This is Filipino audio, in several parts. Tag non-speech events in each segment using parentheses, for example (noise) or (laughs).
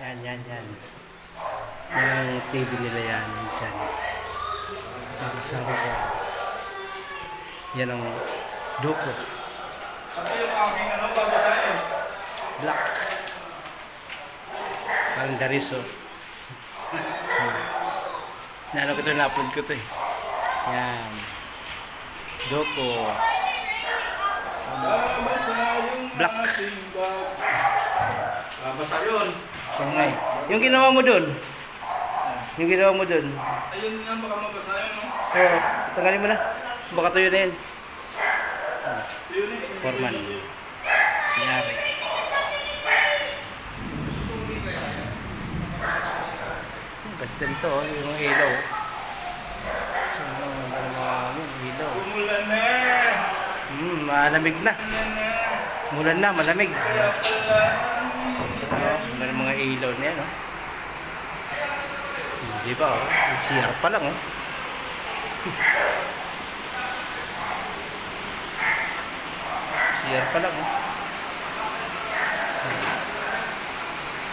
Yan, yan, yan. Yan ang TV nila yan. Dyan. Ang kasama ko. Yan ang Doko. Sabi yung aking ano, babasahin. Black. Parang Dariso. Hmm. Nalo ko ito, na-upload ko ito eh. Yan. Doko. Yung Black. bag. Babasa yun. Eh. Yung ginawa mo dun. Yung ginawa mo dun. Ayun nga, baka mabasa yun, no? Oo, tanggalin mo na. Baka tuyo na yan. Yun eh. Foreman. Yari. Ang Ganda nito oh, yung ilaw. Ng mga ano, ilaw. Umulan na. Hmm, malamig na. Umulan na. Mulan na, malamig. Oh, ang ganda ng mga ilaw na yan oh. Hmm, Di ba oh? CR pa lang oh. (laughs) CR pa lang oh.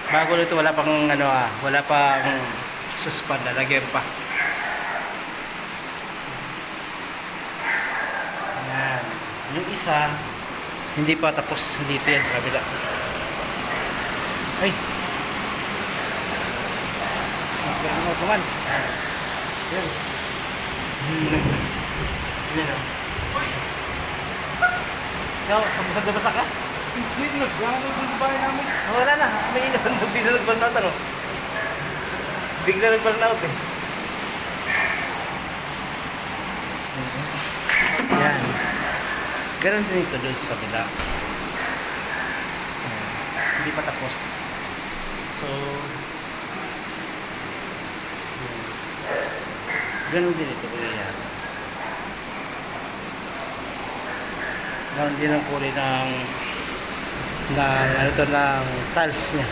Bago nito wala pang ano ah, wala pang suspend lalagyan pa. Yan. Yung isa, hindi pa tapos dito yan sa kabila. Ay! Magkaroon mo naman. Yan. Yan ah. Ikaw, kabasa ka? Hindi, nagano dun sa bahay namin. Wala na, may inasan na bigla nagbantaut ano. Bigla nagbantaut eh. Yan. Ganun din ito doon sa kabila. Ayan. Hindi pa tapos. So, ganun din ito kuya. Ganun din ang kulay ng ng ano to ng tiles niya.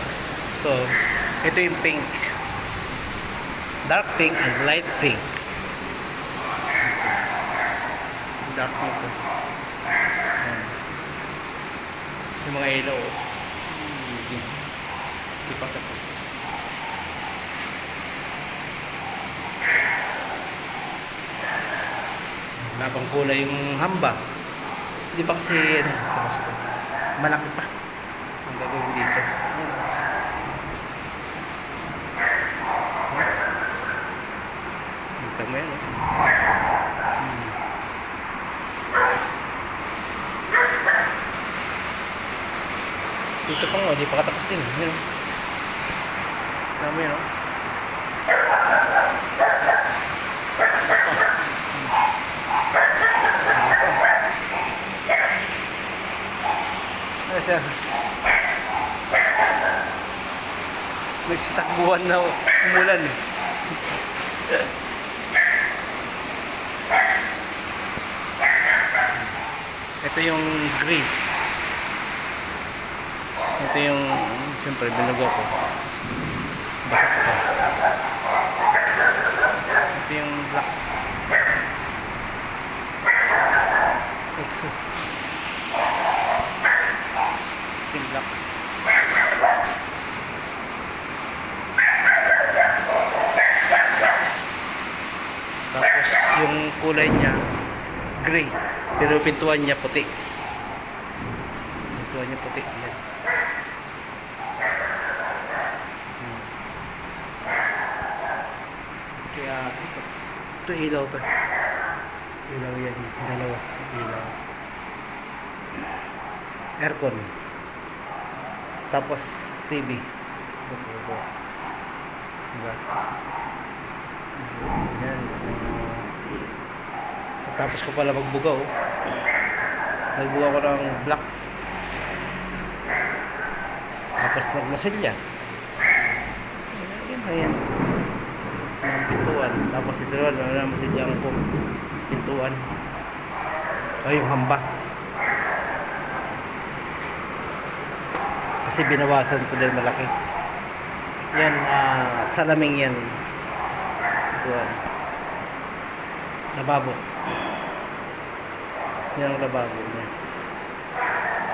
So, ito yung pink. Dark pink and light pink. Dark pink to. Ayan. Yung mga ilaw. Hindi. Hindi pa tapos. Wala pang kulay yung hamba. Hindi ba kasi ano, malaki pa ang gagawin dito. Kita mo oh. Dito pa nga, di pa katapos din. Oh. Tama yan, oh. Ay, sir. Nagsitakbuhan na umulan eh. Ito yung gray. Ito yung, siyempre, binugo ko. Bakit pa? Ito yung black. Exo. Ito yung black. Tapos yung kulay niya gray. Pero pintuan niya puti. Pintuan niya puti. Yan. Kaya ito. Ito ilaw to. Ilaw yan. Dalawa. Ilaw. Aircon. Tapos TV. Ito. Diba? Yan. Tapos ko pala magbugaw. Nagbugaw ko ng black. Tapos nagmasilya. Ayan, ayan. Tapos ito naman, ano na masilya ko. Pintuan. O yung hamba. Kasi binawasan ko din malaki. Yan, ah, salaming yan. Yan. Lababo. Yan ang lababo niya.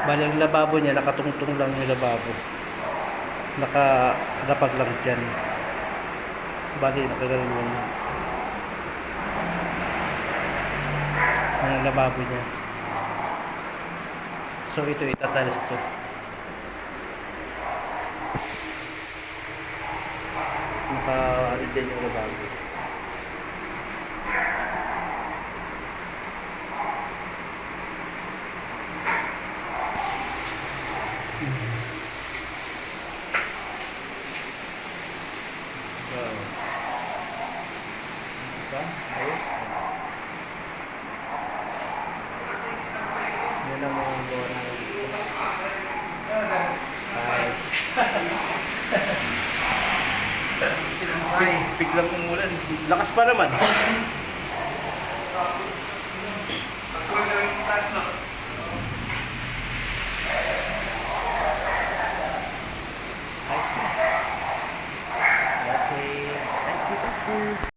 Bali, ang lababo niya, nakatungtong lang yung lababo. naka rapag lang dyan bali nakaganon yun. Ang lababo niya. So ito itatiles to naka ano yung lababo Diba? Ayos. Yan ang mga gawa namin dito. Ayos. Biglang umulan. Lakas pa naman. (laughs)